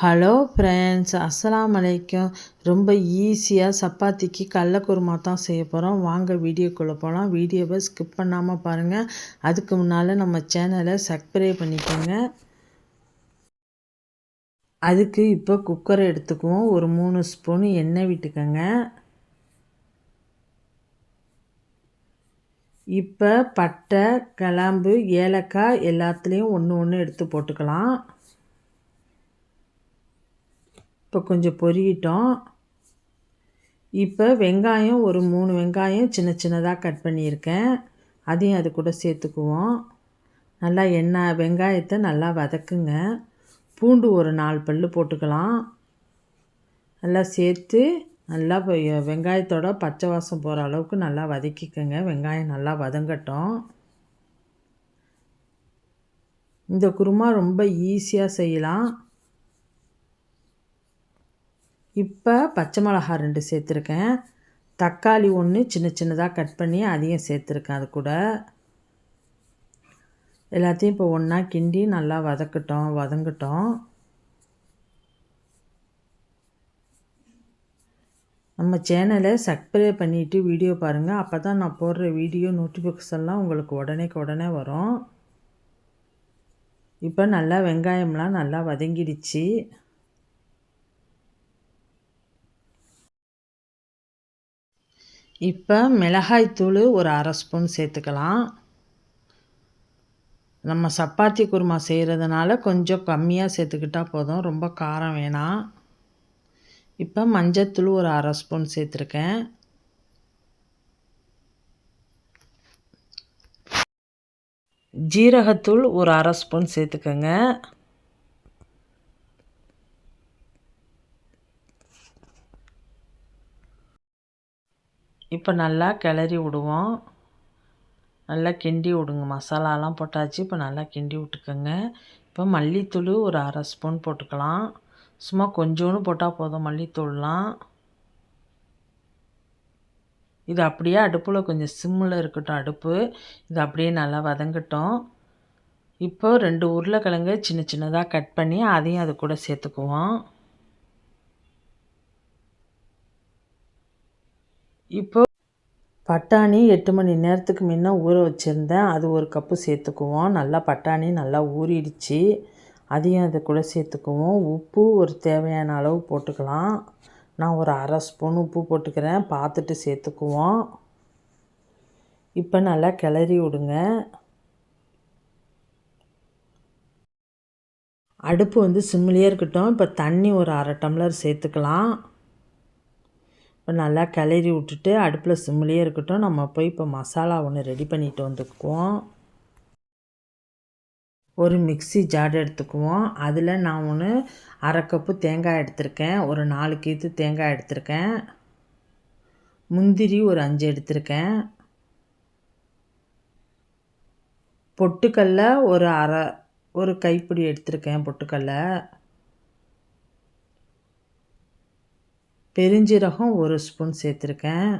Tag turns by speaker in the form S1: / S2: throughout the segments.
S1: Hello friends அஸ்லாம் அலைக்கும் ரொம்ப ஈஸியாக சப்பாத்திக்கு கடலக்குருமா தான் செய்ய போகிறோம் வாங்க வீடியோக்குள்ளே போகலாம் வீடியோவை ஸ்கிப் பண்ணாமல் பாருங்கள் அதுக்கு முன்னால் நம்ம சேனலை சப்ஸ்கிரைப் பண்ணிக்கோங்க. அதுக்கு இப்போ குக்கரை எடுத்துக்குவோம். ஒரு மூணு ஸ்பூன் எண்ணெய் விட்டுக்கோங்க. இப்போ பட்டை கிளம்பு ஏலக்காய் எல்லாத்துலேயும் ஒன்று ஒன்று எடுத்து போட்டுக்கலாம். இப்போ கொஞ்சம் பொரியட்டும் இப்போ வெங்காயம் ஒரு மூணு வெங்காயம் சின்ன சின்னதாக கட் பண்ணியிருக்கேன். அதையும் அது கூட சேர்த்துக்குவோம். நல்லா எண்ணெய் வெங்காயத்தை நல்லா வதக்குங்க. பூண்டு ஒரு நாலு பல் போட்டுக்கலாம். நல்லா சேர்த்து நல்லா வெங்காயத்தோட பச்சை வாசம் போகிற அளவுக்கு நல்லா வதக்கிக்கோங்க. வெங்காயம் நல்லா வதங்கட்டும். இந்த குருமா ரொம்ப ஈஸியாக செய்யலாம். இப்போ பச்சை மிளகா ரெண்டு சேர்த்துருக்கேன். தக்காளி ஒன்று சின்ன சின்னதாக கட் பண்ணி அதையும் சேர்த்துருக்கேன் அது கூட. எல்லாத்தையும் இப்போ ஒன்றா கிண்டி நல்லா வதக்கட்டும் வதங்கட்டும். நம்ம சேனலை சப்ஸ்கிரைப் பண்ணிவிட்டு வீடியோ பாருங்கள் அப்போ தான் நான் போடுற வீடியோ நோட்டிஃபிகேஷன்லாம் உங்களுக்கு உடனே உடனே வரும். இப்போ நல்லா வெங்காயம்லாம் நல்லா வதங்கிடுச்சு. இப்போ மிளகாய்த்தூள் ஒரு அரை ஸ்பூன் சேர்த்துக்கலாம். நம்ம சப்பாத்தி குருமா செய்கிறதுனால கொஞ்சம் கம்மியாக சேர்த்துக்கிட்டால் போதும். ரொம்ப காரம் வேணாம். இப்போ மஞ்சத்தூள் ஒரு அரை ஸ்பூன் சேர்த்துருக்கேன். ஜீரகத்தூள் ஒரு அரை ஸ்பூன் சேர்த்துக்கோங்க. இப்போ நல்லா கிளறி விடுவோம். நல்லா கிண்டி விடுங்க. மசாலாலாம் போட்டாச்சு. இப்போ நல்லா கிண்டி விட்டுக்கோங்க. இப்போ மல்லித்தூள் ஒரு அரை ஸ்பூன் போட்டுக்கலாம். சும்மா கொஞ்சோன்னு போட்டால் போதும் மல்லித்தூள்லாம். இது அப்படியே அடுப்பில் கொஞ்சம் சிம்மில் இருக்கட்டும் அடுப்பு. இது அப்படியே நல்லா வதங்கட்டும். இப்போ ரெண்டு உருளைக்கிழங்கு சின்ன சின்னதாக கட் பண்ணி அதையும் அது கூட சேர்த்துக்குவோம். இப்போ பட்டாணி எட்டு மணி நேரத்துக்கு முன்ன ஊற வச்சுருந்தேன். அது ஒரு கப்பு சேர்த்துக்குவோம். நல்லா பட்டாணி நல்லா ஊறிடுச்சு. அதையும் அதை கூட சேர்த்துக்குவோம். உப்பு ஒரு தேவையான அளவு போட்டுக்கலாம். நான் ஒரு அரை ஸ்பூன் உப்பு போட்டுக்கிறேன். பார்த்துட்டு சேர்த்துக்குவோம். இப்போ நல்லா கிளறி விடுங்க. அடுப்பு வந்து சிம்மிலே இருக்கட்டும். இப்போ தண்ணி ஒரு அரை டம்ளர் சேர்த்துக்கலாம். இப்போ நல்லா கிளறி விட்டுட்டு அடுப்பில் சிம்மிலே இருக்கட்டும். நம்ம போய் இப்போ மசாலா ஒன்று ரெடி பண்ணிட்டு வந்துக்குவோம். ஒரு மிக்சி ஜார் எடுத்துக்குவோம். அதில் நான் ஒன்று அரை கப்பு தேங்காய் எடுத்திருக்கேன். ஒரு நாலு கீத்து தேங்காய் எடுத்திருக்கேன். முந்திரி ஒரு அஞ்சு எடுத்திருக்கேன். பொட்டுக்கல்ல ஒரு அரை ஒரு கைப்பிடி எடுத்திருக்கேன் பொட்டுக்கல்ல. பெருஞ்சீரகம் ஒரு ஸ்பூன் சேர்த்துருக்கேன்.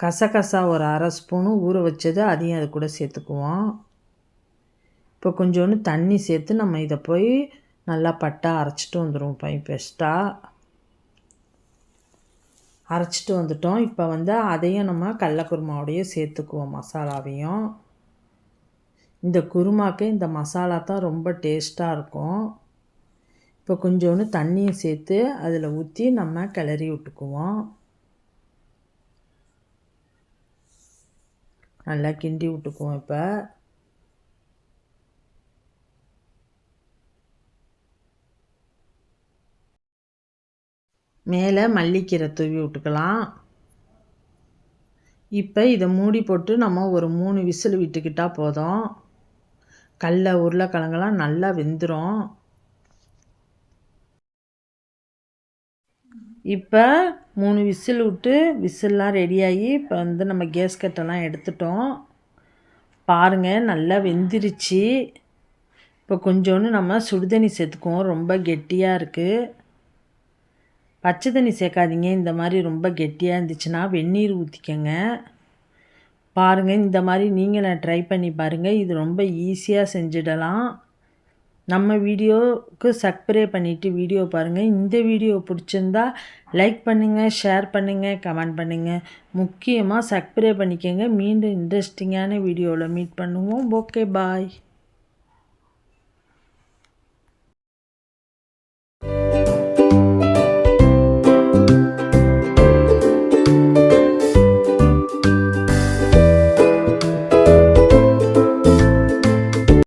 S1: கசகசா ஒரு அரை ஸ்பூனு ஊற வச்சது அதையும் அது கூட சேர்த்துக்குவோம். இப்போ கொஞ்சோண்டு தண்ணி சேர்த்து நம்ம இதை போய் நல்லா பட்டா அரைச்சிட்டு வந்துடுவோம் பை பெஸ்ட்டாக அரைச்சிட்டு வந்துட்டோம். இப்போ வந்து அதையும் நம்ம கடலக்குருமாவோடையே சேர்த்துக்குவோம் மசாலாவையும். இந்த குருமாக்கு இந்த மசாலா தான் ரொம்ப டேஸ்ட்டாக இருக்கும். இப்போ கொஞ்சோண்டு தண்ணியை சேர்த்து அதில் ஊற்றி நம்ம கிளறி விட்டுக்குவோம். நல்லா கிண்டி விட்டுக்குவோம் இப்போ. மேலே மல்லிக்கீரை தூவி விட்டுக்கலாம். இப்போ இதை மூடி போட்டு நம்ம ஒரு மூணு விசில் விட்டுக்கிட்டால் போதும். கடல உருளைக்கிழங்கெல்லாம் நல்லா வெந்துடும் இப்போ மூணு விசில் விட்டு விசில்லாம் ரெடியாகி இப்போ வந்து நம்ம கேஸ் கட்டெல்லாம் எடுத்துட்டோம். பாருங்கள் நல்லா வெந்துருச்சு. இப்போ கொஞ்சோண்டு நம்ம சுடுதண்ணி சேர்த்துக்குவோம். ரொம்ப கெட்டியாக இருக்குது பச்சை தண்ணி சேர்க்காதீங்க. இந்த மாதிரி ரொம்ப கெட்டியாக இருந்துச்சுன்னா வெந்நீர் ஊற்றிக்கங்க பாருங்கள் இந்த மாதிரி நீங்களும் ட்ரை பண்ணி பாருங்கள் இது ரொம்ப ஈஸியாக செஞ்சிடலாம். நம்ம வீடியோவுக்கு சப்ஸ்கிரைப் பண்ணிவிட்டு வீடியோ பாருங்கள் இந்த வீடியோ பிடிச்சிருந்தா லைக் பண்ணுங்கள் ஷேர் பண்ணுங்கள் கமெண்ட் பண்ணுங்கள் முக்கியமாக சப்ஸ்கிரைப் பண்ணிக்கோங்க. மீண்டும் இன்ட்ரெஸ்டிங்கான வீடியோவில் மீட் பண்ணுவோம். Okay bye